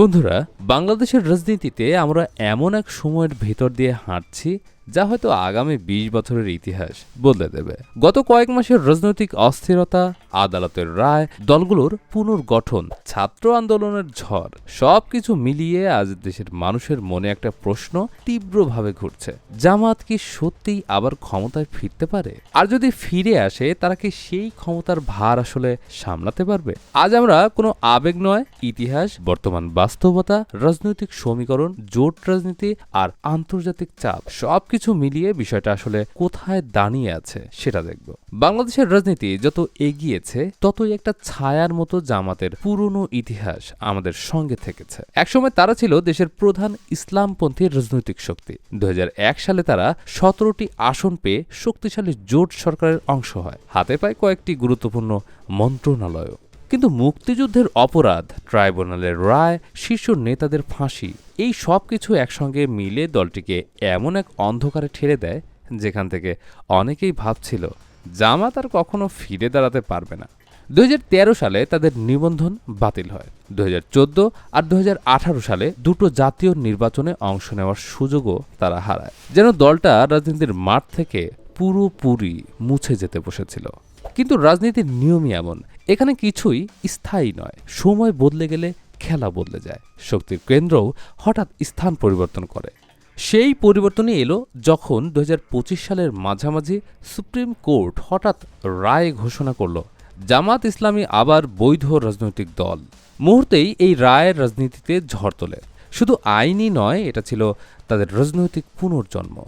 বন্ধুরা বাংলাদেশের রাজনীতিতে আমরা এমন এক সময়ের ভেতর দিয়ে হাঁটছি যা হয়তো আগামী ২০ বছরের ইতিহাস বদলে দেবে। গত কয়েক মাসের রাজনৈতিক অস্থিরতা, আদালতের রায়, দলগুলোর পুনর্গঠন, ছাত্র আন্দোলনের ঝড়, সবকিছু মিলিয়ে আজ দেশের মানুষের মনে একটা প্রশ্ন তীব্রভাবে ঘুরছে। জামাত কি সত্যিই আবার ক্ষমতায় ফিরতে পারে? আর যদি ফিরে আসে, তারা কি সেই ক্ষমতার ভার আসলে সামলাতে পারবে? আজ আমরা কোনো আবেগ নয়, ইতিহাস, বর্তমান বাস্তবতা রাজনৈতিক সমীকরণ, জোট রাজনীতি আর আন্তর্জাতিক চাপ, সবকিছু মিলিয়ে বিষয়টা আসলে কোথায় দাঁড়িয়ে আছে সেটা দেখব। বাংলাদেশের রাজনীতি যত এগিয়েছে, ততই একটা ছায়ার মতো জামাতের পুরনো ইতিহাস আমাদের সঙ্গে থেকেছে। একসময় তারা ছিল দেশের প্রধান ইসলামপন্থী রাজনৈতিক শক্তি। দুহাজার এক সালে তারা সতেরোটি আসন পেয়ে শক্তিশালী জোট সরকারের অংশ হয়। হাতে পায় কয়েকটি গুরুত্বপূর্ণ মন্ত্রণালয়ও। কিন্তু মুক্তিযুদ্ধের অপরাধ, ট্রাইব্যুনালের রায়, শীর্ষ নেতাদের ফাঁসি, এই সব কিছু একসঙ্গে মিলে দলটিকে এমন এক অন্ধকারে ঠেলে দেয়, যেখান থেকে অনেকেই ভাবছিল জামাত আর কখনো ফিরে দাঁড়াতে পারবে না। দু হাজার তেরো সালে তাদের নিবন্ধন বাতিল হয়। দুই হাজার চোদ্দ আর দু হাজার আঠারো সালে দুটো জাতীয় নির্বাচনে অংশ নেওয়ার সুযোগও তারা হারায়। যেন দলটা রাজনীতির মাঠ থেকে পুরোপুরি মুছে যেতে বসেছিল। কিন্তু রাজনীতির নিয়মই এমন এখানে কিছুই স্থায়ী নয়। সময় বদলে গেলে খেলা বদলে যায়। শক্তির কেন্দ্রও হঠাৎ স্থান পরিবর্তন করে। সেই পরিবর্তনই এলো যখন দু হাজার পঁচিশ সালের মাঝামাঝি সুপ্রিম কোর্ট হঠাৎ রায় ঘোষণা করল, জামাত ইসলামী আবার বৈধ রাজনৈতিক দল। মুহূর্তেই এই রায়ের রাজনীতিতে ঝড় তোলে। শুধু আইনই নয়, এটা ছিল তাদের রাজনৈতিক পুনর্জন্ম।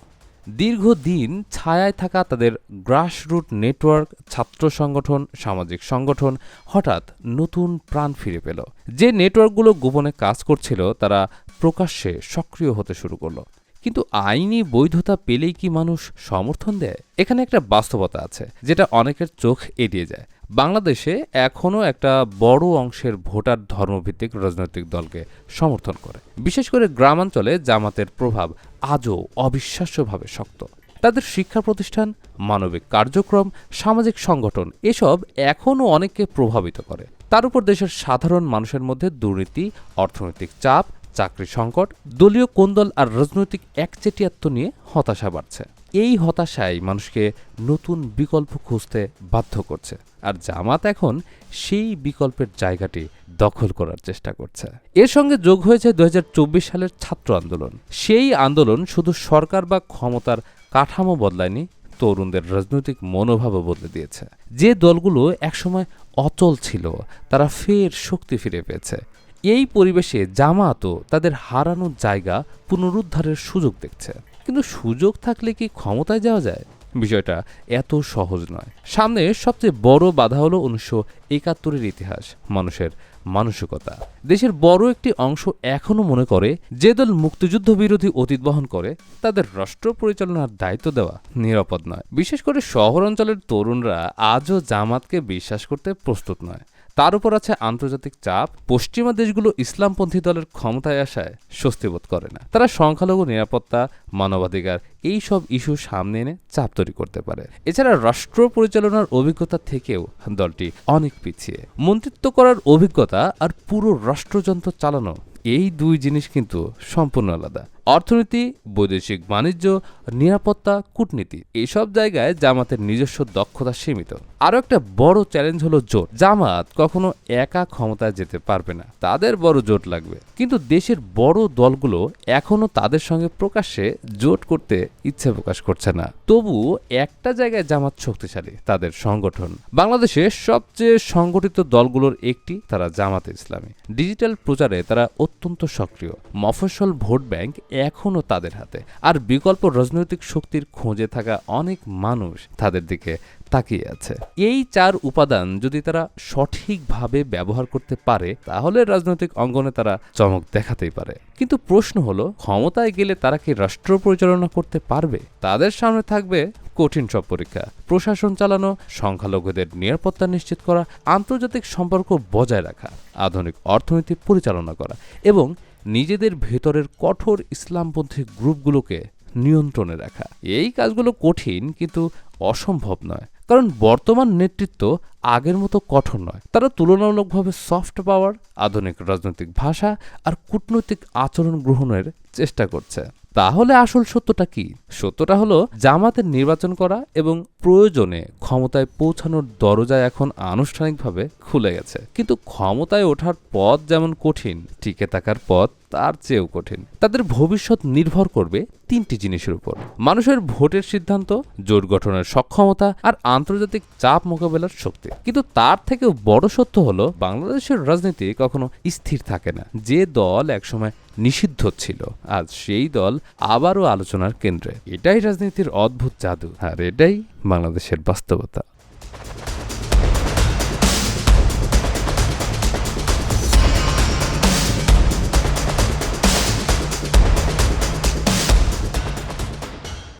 দীর্ঘদিন ছায়ায় থাকা তাদের গ্রাসরুট নেটওয়ার্ক ছাত্র সংগঠন, সামাজিক সংগঠন হঠাৎ নতুন প্রাণ ফিরে পেল। যে নেটওয়ার্কগুলো গোপনে কাজ করছিল, তারা প্রকাশ্যে সক্রিয় হতে শুরু করল। কিন্তু আইনি বৈধতা পেলেই কি মানুষ সমর্থন দেয়? এখানে একটা বাস্তবতা আছে, যেটা অনেকের চোখ এড়িয়ে যায়। বাংলাদেশে এখনও একটা বড় অংশের ভোটার ধর্মভিত্তিক রাজনৈতিক দলকে সমর্থন করে। বিশেষ করে গ্রামাঞ্চলে জামাতের প্রভাব আজও অবিশ্বাস্যভাবে শক্ত। তাদের শিক্ষা প্রতিষ্ঠান, মানবিক কার্যক্রম, সামাজিক সংগঠন এসব এখনও অনেককে প্রভাবিত করে। তার উপর দেশের সাধারণ মানুষের মধ্যে দুর্নীতি, অর্থনৈতিক চাপ, চাকরি সংকট, দলীয় কোন্দল আর রাজনৈতিক একচেটিয়াত্ব নিয়ে হতাশা বাড়ছে। এই হতাশাই মানুষকে নতুন বিকল্প খুঁজতে বাধ্য করছে। আর জামাত এখন সেই বিকল্পের জায়গাটি দখল করার চেষ্টা করছে। এর সঙ্গে যোগ হয়েছে দুই হাজার চব্বিশ সালের ছাত্র আন্দোলন। সেই আন্দোলন শুধু সরকার বা ক্ষমতার কাঠামো বদলায়নি, তরুণদের রাজনৈতিক মনোভাবও বদলে দিয়েছে। যে দলগুলো একসময় অচল ছিল, তারা ফের শক্তি ফিরে পেয়েছে। এই পরিবেশে জামাতও তাদের হারানোর জায়গা পুনরুদ্ধারের সুযোগ দেখছে। কিন্তু সুযোগ থাকলে কি ক্ষমতায় যাওয়া যায়? বিষয়টা এত সহজ নয়। সামনে সবচেয়ে বড় বাধা হলো উনিশশো একাত্তরের ইতিহাস, মানুষের মানসিকতা। দেশের বড় একটি অংশ এখনও মনে করে যে দল মুক্তিযুদ্ধ বিরোধী অতীত বহন করে, তাদের রাষ্ট্র পরিচালনার দায়িত্ব দেওয়া নিরাপদ নয়। বিশেষ করে শহর অঞ্চলের তরুণরা আজও জামাতকে বিশ্বাস করতে প্রস্তুত নয়। তার উপর আছে আন্তর্জাতিক চাপ। পশ্চিমা দেশগুলো ইসলামপন্থী দলের ক্ষমতায় আসায় স্বস্তি বোধ করে না। তারা সংখ্যালঘু নিরাপত্তা, মানবাধিকার, এই সব ইস্যু সামনে এনে চাপ তৈরি করতে পারে। এছাড়া রাষ্ট্র পরিচালনার অভিজ্ঞতা থেকেও দলটি অনেক পিছিয়ে। মন্ত্রিত্ব করার অভিজ্ঞতা আর পুরো রাষ্ট্রযন্ত্র চালানো এই দুই জিনিস কিন্তু সম্পূর্ণ আলাদা। অর্থনীতি, বৈদেশিক বাণিজ্য, নিরাপত্তা, কূটনীতি এইসব জায়গায় জামাতের নিজস্ব দক্ষতা সীমিত। আরও একটা বড় চ্যালেঞ্জ হলো জোট। জামাত কখনো একা ক্ষমতায় যেতে পারবে না। তাদের বড় জোট লাগবে। কিন্তু দেশের বড় দলগুলো এখনও তাদের সঙ্গে প্রকাশ্যে জোট করতে ইচ্ছে প্রকাশ করছে না। তবু একটা জায়গায় জামাত শক্তিশালী, তাদের সংগঠন। বাংলাদেশের সবচেয়ে সংগঠিত দলগুলোর একটি, তারা জামাতে ইসলামী। ডিজিটাল প্রচারে তারা অত্যন্ত সক্রিয়। মফস্বল ভোট ব্যাংক এখনও তাদের হাতে। আর বিকল্প রাজনৈতিক শক্তির খোঁজে থাকা অনেক মানুষ তাদের দিকে তাকিয়ে আছে। এই চার উপাদান যদি তারা সঠিকভাবে ব্যবহার করতে পারে, তাহলে রাজনৈতিক অঙ্গনে তারা চমক দেখাতেই পারে। কিন্তু প্রশ্ন হলো, ক্ষমতায় গেলে তারা কি রাষ্ট্র পরিচালনা করতে পারবে? তাদের সামনে থাকবে কঠিন সব পরীক্ষা। প্রশাসন চালানো, সংখ্যালঘুদের নিরাপত্তা নিশ্চিত করা, আন্তর্জাতিক সম্পর্ক বজায় রাখা, আধুনিক অর্থনীতি পরিচালনা করা এবং নিজেদের ভেতরের কঠোর ইসলামপন্থী গ্রুপগুলোকে নিয়ন্ত্রণে রাখা। এই কাজগুলো কঠিন কিন্তু অসম্ভব নয়। কারণ বর্তমান নেতৃত্ব আগের মতো কঠোর নয়। তারা তুলনামূলকভাবে সফট পাওয়ার আধুনিক রাজনৈতিক ভাষা আর কূটনৈতিক আচরণ গ্রহণের চেষ্টা করছে। তাহলে আসল সত্যটা কি? সত্যটা হলো জামাতের নির্বাচন করা এবং প্রয়োজনে ক্ষমতায় পৌঁছানোর দরজা এখন আনুষ্ঠানিকভাবে খুলে গেছে। কিন্তু ক্ষমতায় ওঠার পথ যেমন কঠিন, টিকে থাকার পথ তার চেয়েও কঠিন। তাদের ভবিষ্যৎ নির্ভর করবে তিনটি জিনিসের উপর। মানুষের ভোটের সিদ্ধান্ত, জোট গঠনের সক্ষমতা আর আন্তর্জাতিক চাপ মোকাবেলার শক্তি। কিন্তু তার থেকেও বড় সত্য হলো, বাংলাদেশের রাজনীতি কখনো স্থির থাকে না। যে দল একসময় নিষিদ্ধ ছিল, আজ সেই দল আবারও আলোচনার কেন্দ্রে। এটাই রাজনীতির অদ্ভুত জাদু, আর এটাই বাংলাদেশের বাস্তবতা।